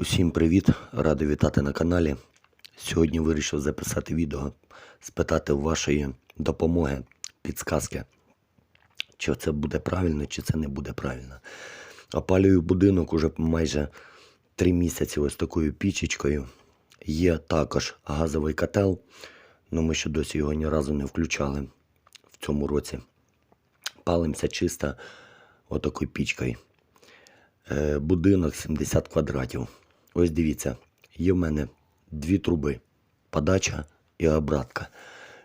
Усім привіт! Радий вітати на каналі. Сьогодні вирішив записати відео, спитати вашої допомоги, підсказки, чи це буде правильно, чи це не буде правильно. Опалюю будинок уже майже три місяці ось такою пічечкою. Є також газовий котел, але ми ще досі його ні разу не включали в цьому році. Палимося чисто отакою пічкою. Е, будинок 70 квадратів. Ось дивіться, є в мене дві труби: подача і обратка.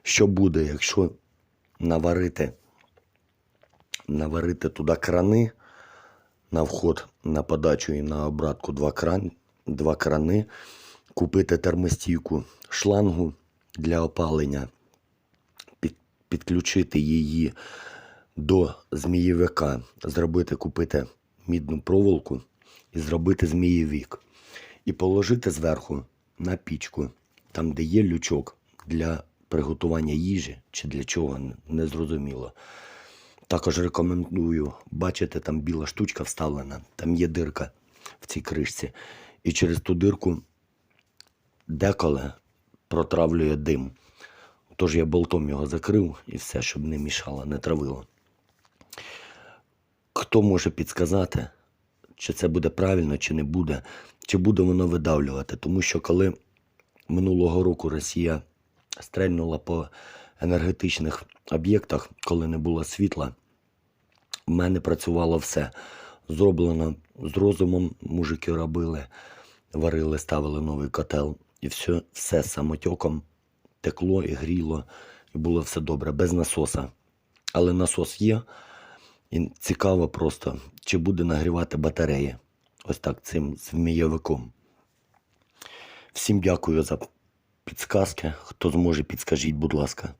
Що буде, якщо наварити, наварити туди крани на вход, на подачу і на обратку два, кран, два крани, купити термостійку шлангу для опалення, під, підключити її до змієвика, зробити, купити мідну проволоку і зробити змієвік. І положити зверху на пічку, там, де є лючок для приготування їжі чи для чого, не зрозуміло. Також рекомендую, бачите, там біла штучка вставлена, там є дирка в цій кришці. І через ту дирку деколи протравлює дим. Тож я болтом його закрив і все, щоб не мішало, не травило. Хто може підсказати, чи це буде правильно, чи не буде, чи буде воно видавлювати? Тому що коли минулого року Росія стрельнула по енергетичних об'єктах, коли не було світла, в мене працювало все. Зроблено з розумом, мужики робили, варили, ставили новий котел, і все, все самотьоком текло і гріло, і було все добре, без насоса. Але насос є, і цікаво просто, чи буде нагрівати батареї. Ось так цим змійовиком. Всім дякую за підсказки. Хто зможе, підскажіть, будь ласка.